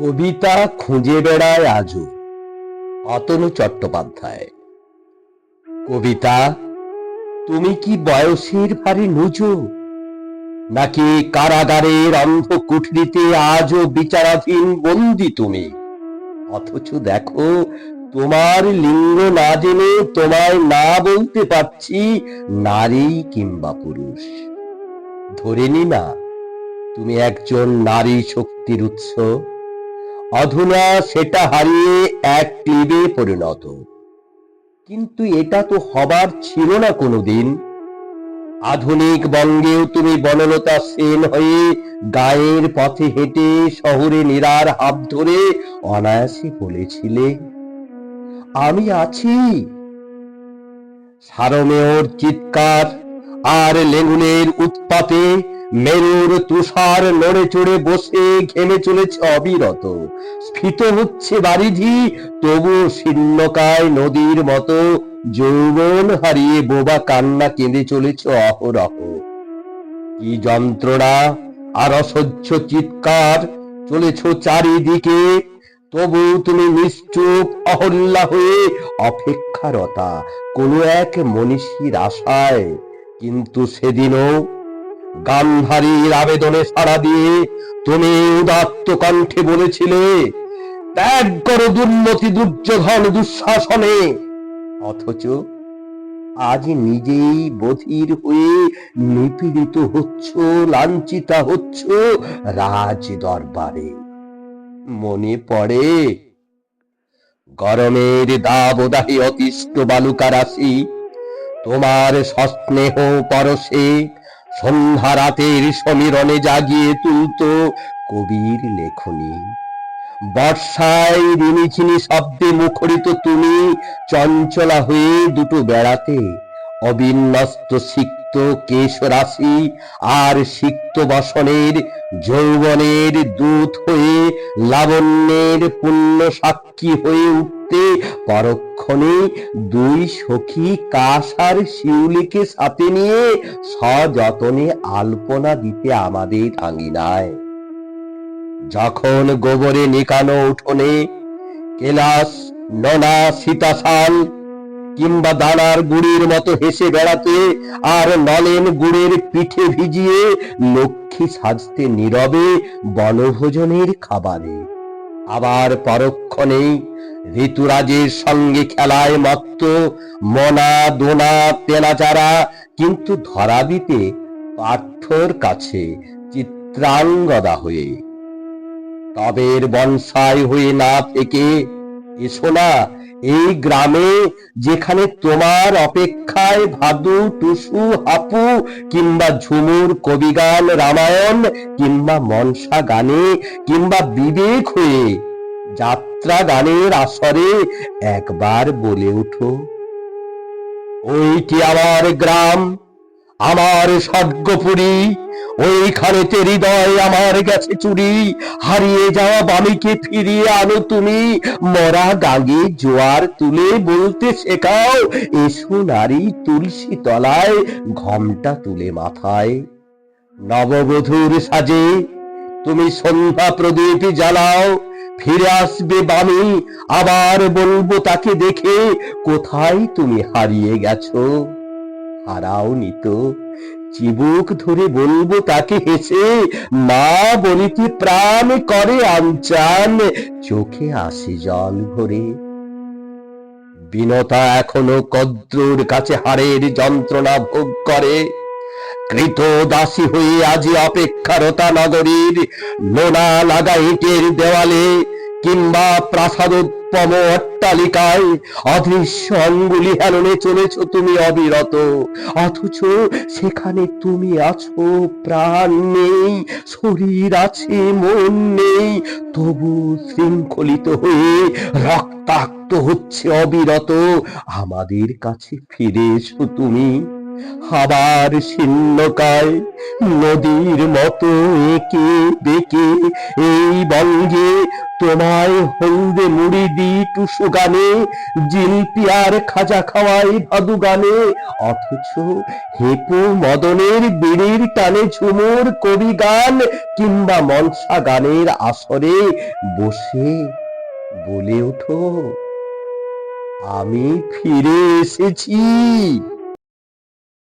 কবিতা খুঁজে বেড়ায় আজও। অতনু চট্টোপাধ্যায়। কবিতা, তুমি কি বয়সের ভারী নুজো? নাকি কারাগারের অন্ধ কুঠরিতে আজও বিচারাধীন বন্দি তুমি? অথচ দেখো, তোমার লিঙ্গ না জেনে তোমায় না বলতে পারছি নারী কিংবা পুরুষ। ধরে নি না তুমি একজন নারী শক্তির উৎস। অধুনা সেটা হারিয়ে এক ক্লিবে পরিণত। কিন্তু এটা তো হবার ছিল না কোনোদিন। আধুনিক বঙ্গেও তুমি বনলতা সেন হয়ে গায়ের পথে হেঁটে শহরে নিরার হাত ধরে অনায়াসে বলেছিলে, আমি আছি। সারমেয়র চিৎকার আর লেগুনের উৎপাতে মেরুর তুষার নড়ে চড়ে বসে ঘেমে চলেছে অবিরত। স্ফীত হচ্ছে বারিধি, তবু শীর্ণকায় নদীর মতো যৌবন হারিয়ে বোবা কান্না কেঁদে চলেছে অহরহ। কি যন্ত্রণা, আর অসহ্য চিৎকার, চলেছ চারিদিকে তবু তুমি নিশ্চুপ অহল্লা হয়ে অপেক্ষারতা, কোনো এক মনীষীর আশায়, কিন্তু সেদিনও গান্ধারীর আবেদনে সাড়া দিয়ে তুমি উদাত্ত কণ্ঠে বলেছিলে, ত্যাগ করো দুর্মতি দুর্যোধন দুঃশাসনে। অথচ আজ নিজেই বধির হয়ে নিপীড়িত হচ্ছ, লাঞ্ছিতা হচ্ছ রাজ দরবারে মনে পড়ে, গরমের দাবদাহি অতিষ্ঠ বালুকা তোমার সস্নেহ পরশে সন্ধ্যা রাতের সমীরণে জাগিয়ে তুলত কবির লেখনী। বর্ষায় রিমিঝিনি শব্দে মুখরিত তুমি চঞ্চলা হয়ে দুটো বেড়াতে অবিন্যস্ত সিক্ত কেশ রাশি আর সিক্ত বসনের যৌবনের দূত হয়ে লাবণ্যের পুণ্য সাক্ষী হয়ে উঠতে পরক্ষণে দুই সখী কাশ শিউলিকে সাথে নিয়ে সযতনে আলপনা দিতে আমাদের আঙিনায়। যখন গোবরে নিকানো উঠোনে কেলাস, ননা, সীতাশাল কিংবা দানার গুড়ির মতো হেসে বেড়াতে আর নলেন গুড়ের পিঠে ভিজিয়ে লক্ষ্মী সাজতে নীরবে বনভোজনের খাবারে। আবার পরক্ষণেই ঋতুরাজের সঙ্গে খেলায় মত্ত, মনা, দোনা, তেনাচারা, কিন্তু ধরা দিতে পার্থর কাছে চিত্রাঙ্গদা হয়ে। তবের বনসাই হয়ে না থেকে এসো না, এই গ্রামে যেখানে তোমার অপেক্ষায় ভাদু, টুসু, হাপু, কিংবা ঝুমুর, কবিগান, রামায়ণ, কিংবা মনসা গানে, কিংবা বিবেক হয়ে যাত্রা গানের আসরে একবার বলে উঠো, ওইটি আমার গ্রাম, আমার স্বর্গপুরী, ওইখানেতে হৃদয় আমার গেছে চুরি, হারিয়ে যাওয়া বামিকে ফিরিয়ে আনো তুমি, মরা গাগে জোয়ার তুলে বলতে শেখাও, এসো নারী তুলসী তলায় ঘমটা তুলে মাথায়, নববধূর সাজে তুমি সন্ধ্যা প্রদীপ জ্বালাও ফিরে আসবে বামি আবার বলব তাকে দেখে, কোথায় তুমি হারিয়ে গেছো? হারাও নিত চিবুক ধরে বলব তাকে হেসে মা বলিতে প্রাণ করে আনচান চোখে আসে জল ভরে। বিনতা এখনও কদ্রুর কাছে হারের যন্ত্রণা ভোগ করে। কৃত দাসী হয়ে আজি অপেক্ষারতা নগরীর লোনা লাগা ইটের দেওয়ালে কিংবা প্রাসাদোৎপম অট্টালিকায় অদৃশ্য অঙ্গুলি হেলনে চলেছ তুমি অবিরত। অথচ সেখানে তুমি আছো, প্রাণ নেই, শরীর আছে, মন নেই, তবু শৃঙ্খলিত হয়ে রক্তাক্ত হচ্ছে অবিরত। আমাদের কাছে ফিরে এসো তুমি। আবার শীর্ণকায় নদীর মতো একে বেঁকে, এই বঙ্গে তোমায় হলদে মুড়ি দি টুসু গানে জিলপি আর খাজা খাওয়াই ভাদু গানে, অথচ হেপু মদনের বিড়ির টানে ঝুমুর কবি গান, কিংবা মনসা গানের আসরে বসে বলে ওঠো। আমি ফিরে এসেছি।